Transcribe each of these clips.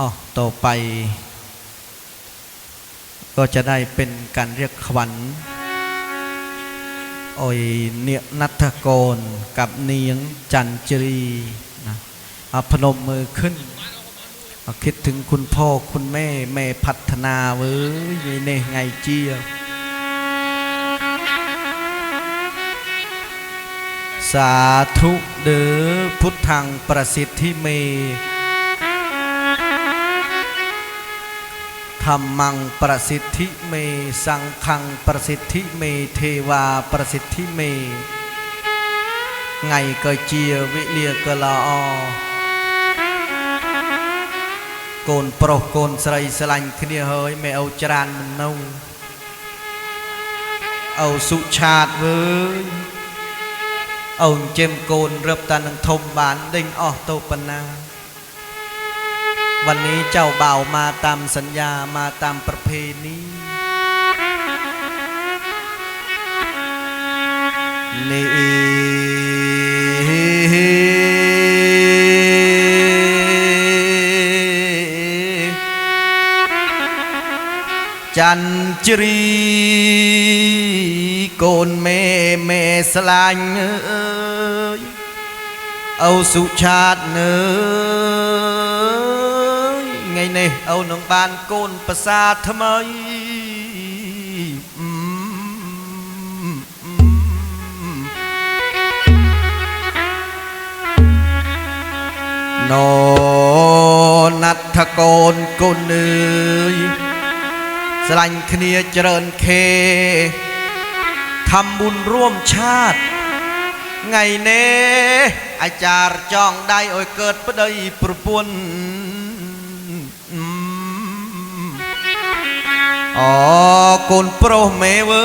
อ๋อต่อไป ก็จะได้เป็นการเรียกขวัญโอยเนียนัทโกนกับเนียงจันจรีนะอาพนมมือขึ้น คิดถึงคุณพ่อคุณแม่ แม่พัฒนาเว้ยยเน่ไงเจียสาธุเด้อพุทธังประสิทธิเม ធម្មੰប្រសិទ្ធិមេសង្ឃੰប្រសិទ្ធិមេទេវាប្រសិទ្ធិមេថ្ងៃក៏ជាវិលាក៏ល្អកូនប្រុសកូនស្រីស្រឡាញ់គ្នាហើយមេអូច្រានមនុស្សអូសុឆាតវើយអូចិញ្ចឹមកូនរឹបតានឹងធំបានដេញអស់ទៅប៉ុណ្ណា วันนี้เจ้าเบามาตามสัญญามาตามประเพณี นี่จันจรีโกนเมเมสลายเอ้ยเอาสุชาติเนื้อ នេះអូននឹងបានកូនប្រសាថ្មីអឺមអឺមណូណាត់ថកូនកូនអើយស្រឡាញ់គ្នាច្រើនខេ ทำบุญร่วมชาติ ไงเน่อาจารย์จองได้โอ้ยเกิดประเดยประปวน អូកូនប្រុសមេវើ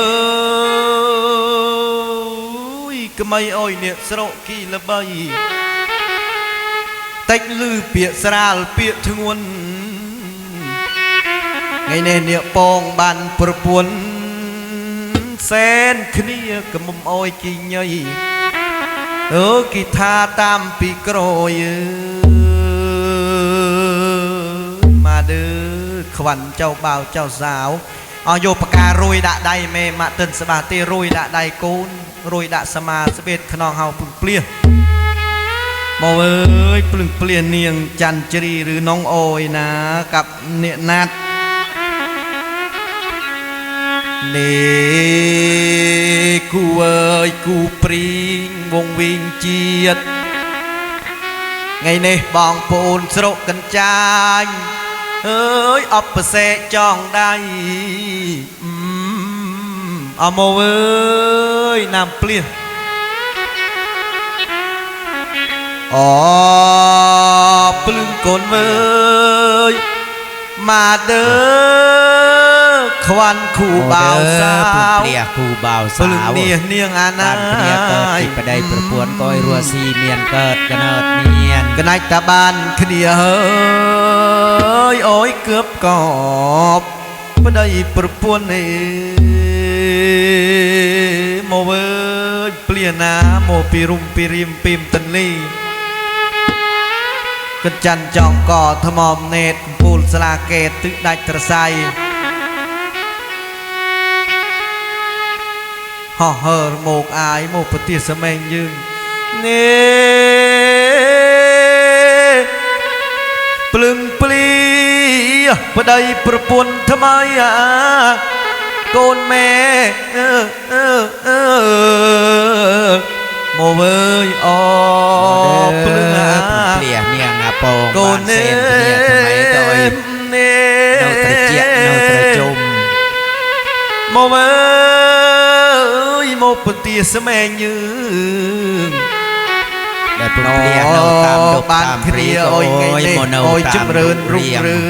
យក្មៃអើយនេះស្រកគីល្បីតិចលឺពាកស្រាលពាកធ្ងន់ថ្ងៃនេះនេះពងបានប្រពន្ធសែនគ្នាកុំអើយគីញ័យអើគីថាតាមពីក្រយអើ ខ្វាន់ចៅបាវចៅសាវអស់យកបការួយដាក់ដៃមេម៉ាក់ទិនស្បាទីរួយដាក់ដៃកូនរួយដាក់សមាស្បេតខ្នងហៅពុំភ្លៀសមកអើយព្រឹងភ្លៀសនាងច័ន្ទជ្រីឬនងអូយណាកັບអ្នកណាត់នេះគូអើយគូព្រីងវងវិញជាតិថ្ងៃនេះបងប្អូនស្រុកកញ្ចាញ់ អើយអបសេចងដៃអមអើយណាំព្លៀសអភ្លឹងកូនមើយមកដើ ខ្វាន់គូបាវសាវព្រាគូបាវសាវនាងនាងអាណាបានព្រាកើតពីប្តីប្រពន្ធក៏ឲ្យរស់ស៊ីមានកើតកណើតមានកណាច់តាបានគ្នាហើយអើយគើបកបប្តីប្រពន្ធឯមកវើព្រាណាមកពីរុំពីរៀមពីមតលីកិតច័ន្ទចង់កថ្មមណេតកំពូលស្លាកេតទឹកដាច់ត្រស័យ ហោះហើរមកអាយមកប្រទេសសមែងយើងនេះភ្លឹងភ្លីប្តីប្រពន្ធថ្មីអាកូនម៉ែអឺអឺអឺមកវើយអូភ្លឹងអាភ្លះនាងអាពងកូបានននេសេនគ្នាថ្មីក៏ឲ្យនេនៅត្រជាក់នៅត្រជុំមកអើយមក ពទាស្មែងយើងដែលព្រមភ្លះនៅតាមដុកបានតាមគ្ព្រីរាក៏អអូយយថ្ងៃនេះមកនៅអយតាមចម្រើនរុងរឿង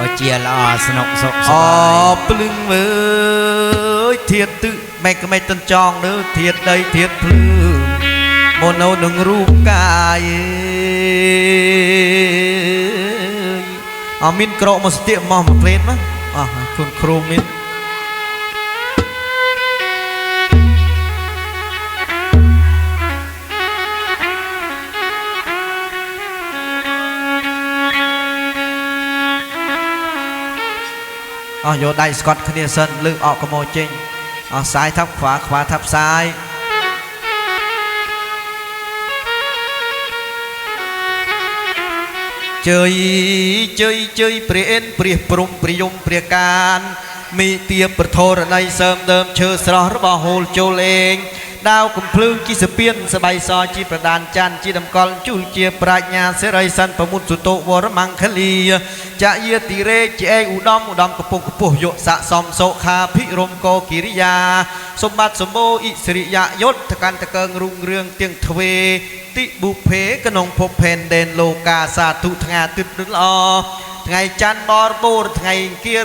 អូជាល្អស្នុកសុខសអប្បាយភ្លឹងមើយធៀតទឹកម៉េចក្មេចតនចងលើធៀតដីធៀតភ្លឺមកនៅនឹងរូបកាយអមានក្រកមកស្ទាកមកមកផ្លេតមកអស់គុណគ្រូមាន អស់យកដៃស្កត់គ្នាសិនលើកអកកមោចេញអស់សាយថាប់ខ្វាខ្វាថាប់សាយជ័យជ័យជ័យព្រះអិនព្រះព្រំព្រះយមព្រះកានមីទាប្រធរណីសើមដើមឈើស្រស់របស់ហូលចូលលេង ដាវកំភ្លើងជីសពៀនសបៃសជីប្រដានច័ន្ទជីតម្កល់ជូលជាប្រាជ្ញាសិរីសិនប្រមុតសុតោវរមង្គលីចាយាតិរេជាឯឧត្តមឧត្តមកំពុងកំពុះយុស័កសំសុខាភិរមកោកិរិយាសម្បត្តិសម្បូរអិសរិយយុទ្ធកន្តកើងរុងរឿងទៀងទ្វេតិបុភេក្នុងភពផែនដែនលោកាសាធុថ្ងៃទឹកល្អថ្ងៃច័ន្ទបរិបូរថ្ងៃអង្គារ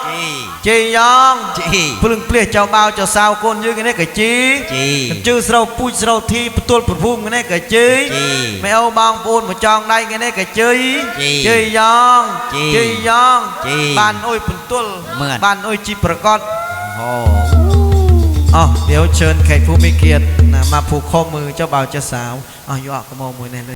162 ជេយ៉ង ជី ភ្លឹងភ្លះចៅបាវចៅសាវកូនយើងនេះក៏ជី ជី កញ្ជឺស្រូវពូជស្រូវធីបន្ទល់ប្រភូមិនេះក៏ជី ជី ម៉ែអូបងប្អូនមកចងដៃគេនេះក៏ជី ជី ជេយ៉ង ជី ជេយ៉ង ជី បានអុយបន្ទល់ មើល បានអុយជីប្រកប អូ អោះเดี๋ยวเชิญแขกผู้มีเกียรตินะมาผูกข้อมือเจ้าบ่าวเจ้าสาวอ๋ออยู่อ่ะก็มองมือแน่เลย